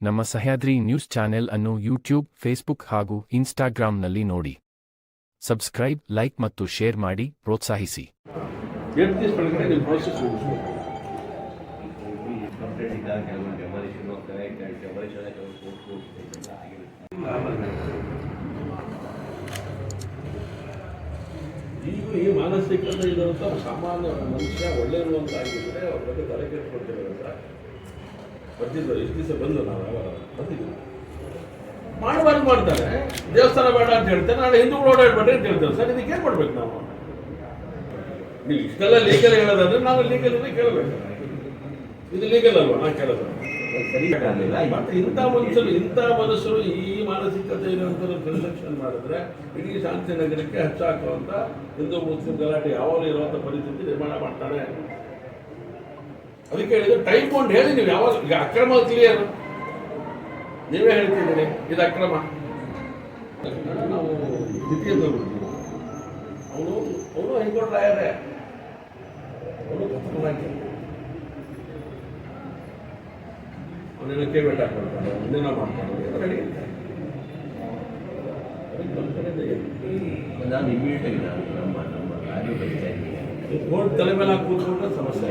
ನಮ್ಮ Sahyadri news channel ಅನ್ನು YouTube, Facebook ಹಾಗೂ ಇನ್ಸ್ಟಾಗ್ರಾಂನಲ್ಲಿ ನೋಡಿ. ಸಬ್ಸ್ಕ್ರೈಬ್, ಲೈಕ್ ಮತ್ತು ಶೇರ್ ಮಾಡಿ, ಪ್ರೋತ್ಸಾಹಿಸಿ. ಈಗೂ ಈ ಮಾನಸಿಕ ಇರುವಂಥ ಸಾಮಾನ್ಯ ಮನುಷ್ಯ ಒಳ್ಳೆ ಇರುವಂತ ಆಗಿದ್ರೆ ಅವ್ರ ಬಗ್ಗೆ ತಲೆ ಕೆಡ್ಸ್ಕೊಳ್ತಿರೋದು ಬರ್ತಿದ್ರು ಇಷ್ಟು ದಿವಸ ಬಂದು ನಾವು ಯಾವಾಗ? ಬರ್ತಿದ್ವಿ ಮಾಡಬಾರ್ದು ಮಾಡ್ತಾರೆ. ದೇವಸ್ಥಾನ ಬೇಡ ಅಂತ ಹೇಳ್ತಾರೆ. ನಾಳೆ ಹಿಂದೂಗಳು ಓಡಾಡ್ಬೇಡ್ರಿ ಅಂತ ಹೇಳ್ತಾರೆ. ಸರ್ ಇದಕ್ಕೆ ಏನು ಮಾಡ್ಬೇಕು ನಾವು? ನೀವು ಇಷ್ಟೆಲ್ಲ ಲೀಗಲ್ ಹೇಳೋದಾದ್ರೆ ನಾವು ಲೀಗಲ್ ಇದೆ ಕೇಳಬೇಕು. ಇದು ಲೀಗಲ್ ಅಲ್ವಾ? ನಾನು ಕೇಳೋದು. ಮತ್ತೆ ಇಂಥ ಮನುಷ್ಯರು ಇಂಥ ಮನುಷ್ಯರು ಈ ಮಾನಸಿಕತೆ ಇರುವಂಥದ್ದು ನಿರ್ಲಕ್ಷ್ಯ ಮಾಡಿದ್ರೆ ಇಡೀ ಶಾಂತಿ ನಗರಕ್ಕೆ ಹಚ್ಚಾಕುವಂತ ಹಿಂದೂ ಮುಸ್ಲಿಂ ಗಲಾಟೆ ಯಾವಾಗ ಇರುವಂತ ಪರಿಸ್ಥಿತಿ ನಿರ್ಮಾಣ ಮಾಡ್ತಾನೆ ಅದಕ್ಕೆ ಹೇಳಿದ್ರೆ ಟೈಮ್ ಕೊಂಡು ಹೇಳಿ ನೀವು ಯಾವಾಗ ಈಗ ಅಕ್ರಮ ಕ್ಲಿಯರ್ ನೀವೇ ಹೇಳ್ತಿದ್ದೀರಿ ಇದು ಅಕ್ರಮ. ನಾವು ತಗೊಳ್ತೀವಿ ಅವನು ಅವನು ಹೈಕೋರ್ಟ್ ರಾಯರೇ ಅವನು ಖತರ್ನಾಕ್ ಅವನೇನೋ ಕೇಬೇಟ್ ಹಾಕೊಳ್ತಾನೆ ಒಂದೇನೋ ಮಾಡ್ತಾನೆ ನಾನು ಇಮಿಡಿಯೇಟ್ ಆಗಿ ನಾನು ನಮ್ಮ ನಮ್ಮ ಇದ್ದೀನಿ ಕೋರ್ಟ್ ತಲೆ ಮೇಲೆ ಕೂತ್ಕೊಂಡ್ರೆ ಸಮಸ್ಯೆ.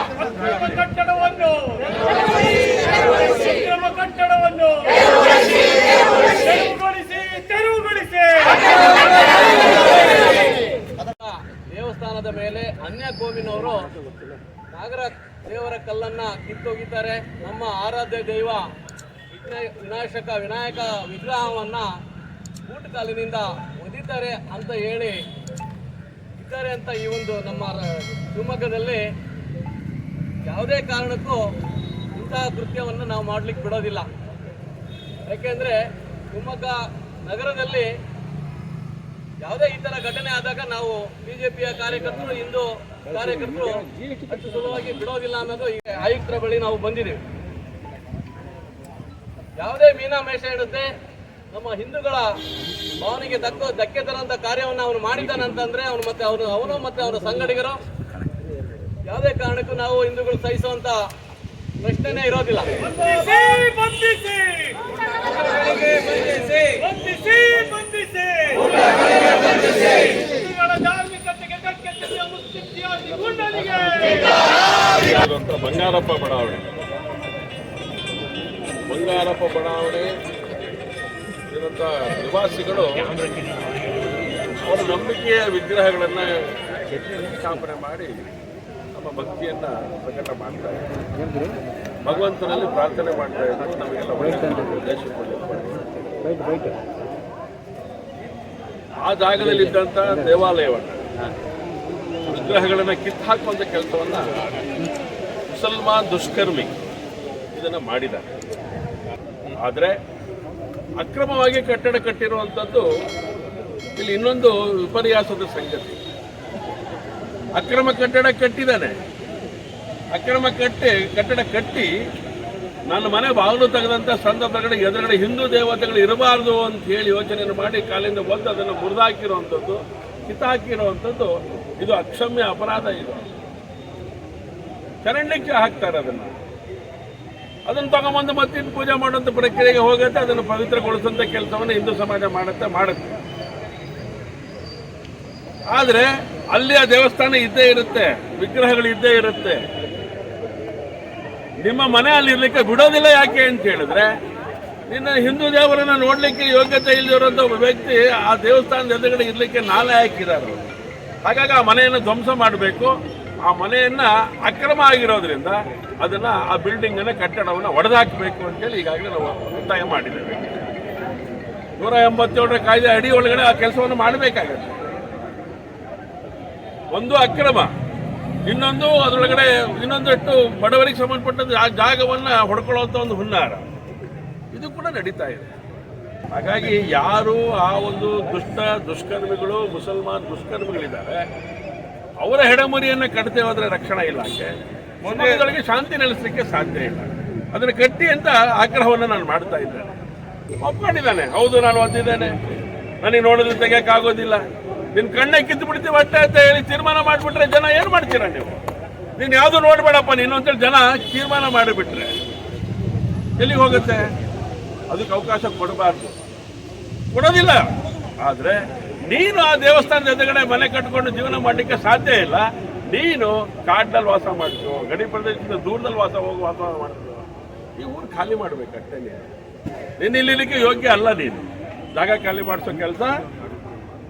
ಅಕ್ರಮ ಕಟ್ಟಡವನ್ನು. ದೇವಸ್ಥಾನದ ಮೇಲೆ ಅನ್ಯ ಗೋವಿನವರು ನಾಗರ ದೇವರ ಕಲ್ಲನ್ನ ಕಿತ್ತೊಗಿದ್ದಾರೆ. ನಮ್ಮ ಆರಾಧ್ಯ ದೈವ ವಿನಾಶಕ, ವಿನಾಯಕ ವಿಗ್ರಹವನ್ನ ಕಾಲಿನಿಂದ ಒದಿತಾರೆ ಅಂತ ಹೇಳಿ ಇದ್ದಾರೆ ಅಂತ ಈ ಒಂದು ನಮ್ಮ ಶಿವಮೊಗ್ಗದಲ್ಲಿ ಯಾವುದೇ ಕಾರಣಕ್ಕೂ ಇಂತಹ ಕೃತ್ಯವನ್ನು ನಾವು ಮಾಡಲಿಕ್ಕೆ ಬಿಡೋದಿಲ್ಲ. ಯಾಕೆಂದ್ರೆ ಶಿವಮೊಗ್ಗ ನಗರದಲ್ಲಿ ಯಾವುದೇ ಈ ತರ ಘಟನೆ ಆದಾಗ ನಾವು ಬಿಜೆಪಿಯ ಕಾರ್ಯಕರ್ತರು, ಹಿಂದೂ ಕಾರ್ಯಕರ್ತರು ಅಷ್ಟು ಸುಲಭವಾಗಿ ಬಿಡೋದಿಲ್ಲ ಅನ್ನೋದು ಈ ಆಯುಕ್ತರ ಬಳಿ ನಾವು ಬಂದಿದ್ದೀವಿ. ಯಾವುದೇ ಮೀನಾ ಮೇಷ ಇಡುತ್ತೆ, ನಮ್ಮ ಹಿಂದೂಗಳ ಭಾವನೆಗೆ ದಕ್ಕ ಧಕ್ಕೆ ತರಂತ ಕಾರ್ಯವನ್ನು ಅವನು ಮಾಡಿದ್ದಾನಂತಂದರೆ ಅವನು ಮತ್ತೆ ಅವನು ಅವನು ಮತ್ತೆ ಅವರ ಸಂಗಡಿಗರು ಯಾವುದೇ ಕಾರಣಕ್ಕೂ ನಾವು ಹಿಂದೂಗಳು ಸಹಿಸುವಂತ ಪ್ರಶ್ನೆನೇ ಇರೋದಿಲ್ಲ. ಬಂಗಾರಪ್ಪ ಬಡಾವಣೆ. ಬಂಗಾರಪ್ಪ ಬಡಾವಣೆ ಇರುವಂಥ ನಿವಾಸಿಗಳು ಅವರ ನಂಬಿಕೆಯ ವಿಗ್ರಹಗಳನ್ನು ಸ್ಥಾಪನೆ ಮಾಡಿ ನಮ್ಮ ಭಕ್ತಿಯನ್ನ ಪ್ರಕಟ ಮಾಡ್ತಾ ಇದ್ದಾರೆ. ಭಗವಂತನಲ್ಲಿ ಪ್ರಾರ್ಥನೆ ಮಾಡ್ತಾ ಇದ್ರು, ನಮಗೆಲ್ಲ ಒಳ್ಳೆಯ ಆ ಜಾಗದಲ್ಲಿ ಇದ್ದಂಥ ದೇವಾಲಯವನ್ನು, ವಿಗ್ರಹಗಳನ್ನು ಹಾಕುವಂತ ಕೆಲಸವನ್ನ ಮುಸಲ್ಮಾನ್ ದುಷ್ಕರ್ಮಿ ಇದನ್ನು ಮಾಡಿದ್ದಾರೆ. ಆದರೆ ಅಕ್ರಮವಾಗಿ ಕಟ್ಟಡ ಕಟ್ಟಿರುವಂಥದ್ದು ಇಲ್ಲಿ ಇನ್ನೊಂದು ವಿಪರ್ಯಾಸದ ಸಂಗತಿ. ಅಕ್ರಮ ಕಟ್ಟಡ ಕಟ್ಟಿದ್ದಾನೆ. ಅಕ್ರಮ ಕಟ್ಟಿ, ಕಟ್ಟಡ ಕಟ್ಟಿ ನನ್ನ ಮನೆ ಬಾಗಿಲು ತೆಗೆದಂಥ ಸಂದರ್ಭಗಳ ಎದುರುಗಡೆ ಹಿಂದೂ ದೇವತೆಗಳು ಇರಬಾರ್ದು ಅಂತ ಹೇಳಿ ಯೋಚನೆಯನ್ನು ಮಾಡಿ ಕಾಲಿಂದ ಬಂದು ಅದನ್ನು ಮುರಿದಾಕಿರುವಂಥದ್ದು ಕಿತ್ತಾಕಿರುವಂಥದ್ದು ಇದು ಅಕ್ಷಮ್ಯ ಅಪರಾಧ ಇದು. ಚರಣ್ಯಕ್ಕೆ ಹಾಕ್ತಾರೆ ಅದನ್ನು. ಅದನ್ನು ತಗೊಂಬಂದು ಮತ್ತಿನ್ನು ಪೂಜೆ ಮಾಡುವಂಥ ಪ್ರಕ್ರಿಯೆಗೆ ಹೋಗುತ್ತೆ, ಅದನ್ನು ಪವಿತ್ರಗೊಳಿಸುವಂಥ ಕೆಲಸವನ್ನು ಹಿಂದೂ ಸಮಾಜ ಮಾಡುತ್ತೆ ಮಾಡುತ್ತೆ. ಆದರೆ ಅಲ್ಲಿ ಆ ದೇವಸ್ಥಾನ ಇದ್ದೇ ಇರುತ್ತೆ, ವಿಗ್ರಹಗಳು ಇದ್ದೇ ಇರುತ್ತೆ. ನಿಮ್ಮ ಮನೆ ಅಲ್ಲಿ ಇರ್ಲಿಕ್ಕೆ ಬಿಡೋದಿಲ್ಲ ಯಾಕೆ ಅಂತ ಹೇಳಿದ್ರೆ, ನಿನ್ನ ಹಿಂದೂ ದೇವರನ್ನ ನೋಡ್ಲಿಕ್ಕೆ ಯೋಗ್ಯತೆ ಇಲ್ಲದಿರುವಂತ ಒಬ್ಬ ವ್ಯಕ್ತಿ ಆ ದೇವಸ್ಥಾನದ ಎದುರುಗಡೆ ಇರ್ಲಿಕ್ಕೆ ನಾಲೆ ಹಾಕಿದ್ದಾರೆ ಹಾಗಾಗಿ ಆ ಮನೆಯನ್ನು ಧ್ವಂಸ ಮಾಡಬೇಕು. ಆ ಮನೆಯನ್ನ ಅಕ್ರಮ ಆಗಿರೋದ್ರಿಂದ ಅದನ್ನ ಆ ಬಿಲ್ಡಿಂಗ್ ಅನ್ನ ಕಟ್ಟಡವನ್ನ ಒಡೆದಾಕಬೇಕು ಅಂತೇಳಿ ಈಗಾಗಲೇ ನಾವು ಒತ್ತಾಯ ಮಾಡಿದ್ದೇವೆ. ನೂರ ಎಂಬತ್ತೇಳರ ಕಾಯ್ದೆ ಅಡಿ ಒಳಗಡೆ ಆ ಕೆಲಸವನ್ನು ಮಾಡಬೇಕಾಗತ್ತೆ. ಒಂದು ಅಕ್ರಮ. ಇನ್ನೊಂದು ಅದರೊಳಗಡೆ ಇನ್ನೊಂದಷ್ಟು ಬಡವರಿಗೆ ಸಂಬಂಧಪಟ್ಟಂತ ಆ ಜಾಗವನ್ನ ಹೊಡ್ಕೊಳ್ಳುವಂತ ಒಂದು ಹುನ್ನಾರ. ಇದು ಕೂಡ ನಡೀತಾ ಇದೆ. ಹಾಗಾಗಿ ಯಾರು ಆ ಒಂದು ದುಷ್ಟ ದುಷ್ಕರ್ಮಿಗಳು, ಮುಸಲ್ಮಾನ್ ದುಷ್ಕರ್ಮಿಗಳಿದ್ದಾರೆ, ಅವರ ಹೆಡಮುರಿಯನ್ನ ಕಟ್ತೇ ಹೋದ್ರೆ ರಕ್ಷಣಾ ಇಲಾಖೆ ಮೊದಲಿಗೆ ಶಾಂತಿ ನೆಲೆಸಲಿಕ್ಕೆ ಸಾಧ್ಯ ಇಲ್ಲ. ಅದನ್ನು ಕಟ್ಟಿ ಅಂತ ಆಗ್ರಹವನ್ನು ನಾನು ಮಾಡ್ತಾ ಇದ್ದೇನೆ. ಒಪ್ಕೊಂಡಿದ್ದಾನೆ. ಹೌದು, ನಾನು ಒದ್ದಿದ್ದೇನೆ. ನನಗೆ ನೋಡಿದ್ರೆ ತೆಗಿಯಕ್ಕಾಗೋದಿಲ್ಲ ನಿನ್ ಕಣ್ಣೆ ಕಿತ್ತು ಬಿಡ್ತೀವಿ ಅಷ್ಟೇ ಅಂತ ಹೇಳಿ ತೀರ್ಮಾನ ಮಾಡಿಬಿಟ್ರೆ ಜನ ಏನು ಮಾಡ್ತೀರಾ ನೀವು? ನೀನು ಯಾವುದು ನೋಡ್ಬೇಡಪ್ಪ ನೀನು ಅಂತೇಳಿ ಜನ ತೀರ್ಮಾನ ಮಾಡಿಬಿಟ್ರೆ ಎಲ್ಲಿಗೆ ಹೋಗುತ್ತೆ? ಅದಕ್ಕೆ ಅವಕಾಶ ಕೊಡಬಾರ್ದು. ಕೊಡೋದಿಲ್ಲ. ಆದರೆ ನೀನು ಆ ದೇವಸ್ಥಾನದ ಎದುರುಗಡೆ ಮನೆ ಕಟ್ಕೊಂಡು ಜೀವನ ಮಾಡಲಿಕ್ಕೆ ಸಾಧ್ಯ ಇಲ್ಲ. ನೀನು ಕಾಡ್ನಲ್ಲಿ ವಾಸ ಮಾಡ್ತು ಗಡಿ ಪ್ರದೇಶದಿಂದ ದೂರದಲ್ಲಿ ವಾಸ ಹೋಗಿ ವಾಸ ಮಾಡ್ತು ಈ ಊರು ಖಾಲಿ ಮಾಡ್ಬೇಕಷ್ಟೇ ನೀನು ನೀನು ಇಲ್ಲಿಲಿಕ್ಕೆ ಯೋಗ್ಯ ಅಲ್ಲ ನೀನು. ಜಾಗ ಖಾಲಿ ಮಾಡಿಸೋ ಕೆಲಸ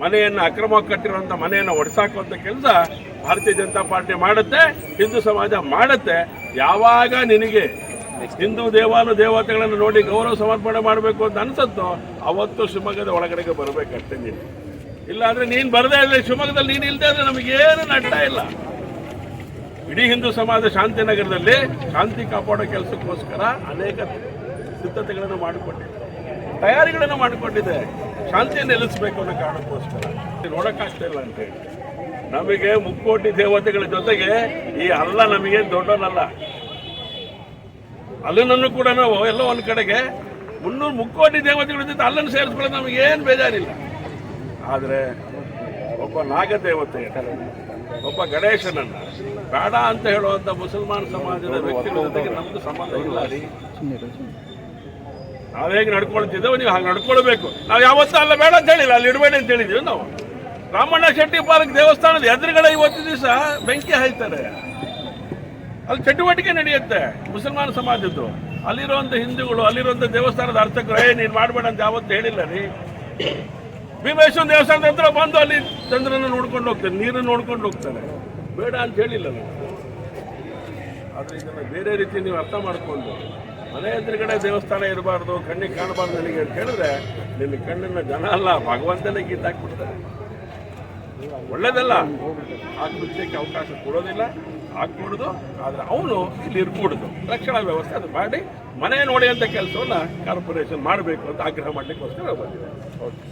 ಮನೆಯನ್ನು ಅಕ್ರಮವಾಗಿ ಕಟ್ಟಿರುವಂಥ ಮನೆಯನ್ನು ಒಡಿಸಾಕುವಂಥ ಕೆಲಸ ಭಾರತೀಯ ಜನತಾ ಪಾರ್ಟಿ ಮಾಡುತ್ತೆ, ಹಿಂದೂ ಸಮಾಜ ಮಾಡುತ್ತೆ. ಯಾವಾಗ ನಿನಗೆ ಹಿಂದೂ ದೇವಾನು ದೇವತೆಗಳನ್ನು ನೋಡಿ ಗೌರವ ಸಮರ್ಪಣೆ ಮಾಡಬೇಕು ಅಂತ ಅನ್ಸತ್ತೋ ಅವತ್ತು ಶಿವಮೊಗ್ಗದ ಒಳಗಡೆಗೆ ಬರಬೇಕಷ್ಟೇ ನೀನು. ಇಲ್ಲ ಅಂದ್ರೆ ನೀನು ಬರದೇ ಇದ್ರೆ ಶಿವಮೊಗ್ಗದಲ್ಲಿ ನೀನು ಇಲ್ಲದೆ ಇದ್ರೆ ನಮಗೇನು ನಡ್ತಾ ಇಲ್ಲ. ಇಡೀ ಹಿಂದೂ ಸಮಾಜ ಶಾಂತಿನಗರದಲ್ಲಿ ಶಾಂತಿ ಕಾಪಾಡೋ ಕೆಲಸಕ್ಕೋಸ್ಕರ ಅನೇಕ ಸಿದ್ಧತೆಗಳನ್ನು ಮಾಡಿಕೊಂಡಿದೆ. ತಯಾರಿಗಳನ್ನು ಮಾಡಿಕೊಂಡಿದೆ. ಶಾಂತಿಯನ್ನು ನೆಲೆಸಬೇಕು ಅನ್ನೋ ಕಾರಣಕ್ಕೋಸ್ಕರ. ನೋಡೋಕ್ಕಾಗ್ತಾ ಇಲ್ಲ ಅಂತ ಹೇಳಿ. ನಮಗೆ ಮುಕ್ಕೋಟಿ ದೇವತೆಗಳ ಜೊತೆಗೆ ಈ ಅಲ್ಲ ನಮಗೆ ದೊಡ್ಡನಲ್ಲ ಅಲ್ಲನನ್ನು ಕೂಡ ನಾವು ಎಲ್ಲೋ ಒಂದು ಕಡೆಗೆ ಮುನ್ನೂರು ಮುಕ್ಕೋಟಿ ದೇವತೆಗಳ ಜೊತೆ ಅಲ್ಲನ್ನು ಸೇರಿಸ್ಕೊಳ್ಳೋದು ನಮಗೇನು ಬೇಜಾರಿಲ್ಲ. ಆದರೆ ಒಬ್ಬ ನಾಗದೇವತೆ, ಒಬ್ಬ ಗಣೇಶನನ್ನ ಬೇಡ ಅಂತ ಹೇಳುವಂಥ ಮುಸಲ್ಮಾನ್ ಸಮಾಜದ ವ್ಯಕ್ತಿಗಳ ಜೊತೆಗೆ ನಮ್ದು ಸಂಬಂಧ ಇಲ್ಲ. ನಾವ್ ಹೇಗೆ ನಡ್ಕೊಳ್ತಿದ್ದೇವೆ, ನೀವು ಹಾಗೆ ನಡ್ಕೊಳ್ಬೇಕು. ನಾವು ಯಾವತ್ತೂ ಅಲ್ಲ ಬೇಡ ಅಂತ ಹೇಳಿಲ್ಲ, ಅಲ್ಲಿ ಇಡಬೇಡಿ ಅಂತ ಹೇಳಿದೀವಿ ನಾವು. ರಾಮಣ್ಣ ಶೆಟ್ಟಿ ಪಾರ್ಕ್ ದೇವಸ್ಥಾನದ ಎದುರುಗಡೆ ಇವತ್ತು ದಿವಸ ಬೆಂಕಿ ಹಾಯ್ತಾರೆ. ಅಲ್ಲಿ ಚಟುವಟಿಕೆ ನಡೆಯುತ್ತೆ, ಮುಸಲ್ಮಾನ ಸಮಾಜದ್ದು. ಅಲ್ಲಿರುವಂಥ ಹಿಂದೂಗಳು ಅಲ್ಲಿರುವಂಥ ದೇವಸ್ಥಾನದ ಅರ್ಚಕರು, ಏ, ನೀನು ಮಾಡಬೇಡ ಅಂತ ಯಾವತ್ತು ಹೇಳಿಲ್ಲ ರೀ. ಭೀಮೇಶ್ವರ ದೇವಸ್ಥಾನದ ಹತ್ರ ಬಂದು ಅಲ್ಲಿ ಚಂದ್ರನ ನೋಡ್ಕೊಂಡು ಹೋಗ್ತಾರೆ, ನೀರನ್ನು ನೋಡ್ಕೊಂಡು ಹೋಗ್ತಾರೆ. ಬೇಡ ಅಂತ ಹೇಳಿಲ್ಲ ನಾವು. ಆದರೆ ಇದನ್ನು ಬೇರೆ ರೀತಿ ನೀವು ಅರ್ಥ ಮಾಡಿಕೊಂಡು ಮನೆ ಎದುರುಗಡೆ ದೇವಸ್ಥಾನ ಇರಬಾರ್ದು, ಕಣ್ಣಿಗೆ ಕಾಣಬಾರ್ದು ನನಗೆ ಅಂತ ಹೇಳಿದ್ರೆ ನಿನ್ನ ಕಣ್ಣಿನ ಜನ ಅಲ್ಲ, ಭಗವಂತನೇ ಕಿತ್ತಾಕ್ಬಿಡ್ತಾರೆ ಒಳ್ಳೇದಲ್ಲ. ಕೃತ್ಯಕ್ಕೆ ಅವಕಾಶ ಕೊಡೋದಿಲ್ಲ ಹಾಕ್ಬಿಡುದು ಆದರೆ ಅವನು ಇಲ್ಲಿ ಇರ್ಕೂಡುದು. ರಕ್ಷಣಾ ವ್ಯವಸ್ಥೆ ಅದು ಮಾಡಿ, ಮನೆ ನೋಡಿ ಅಂತ ಕೆಲಸವನ್ನ ಕಾರ್ಪೊರೇಷನ್ ಮಾಡಬೇಕು ಅಂತ ಆಗ್ರಹ ಮಾಡ್ಲಿಕ್ಕೋಸ್ಕರ ಬಂದಿದೆ. ಓಕೆ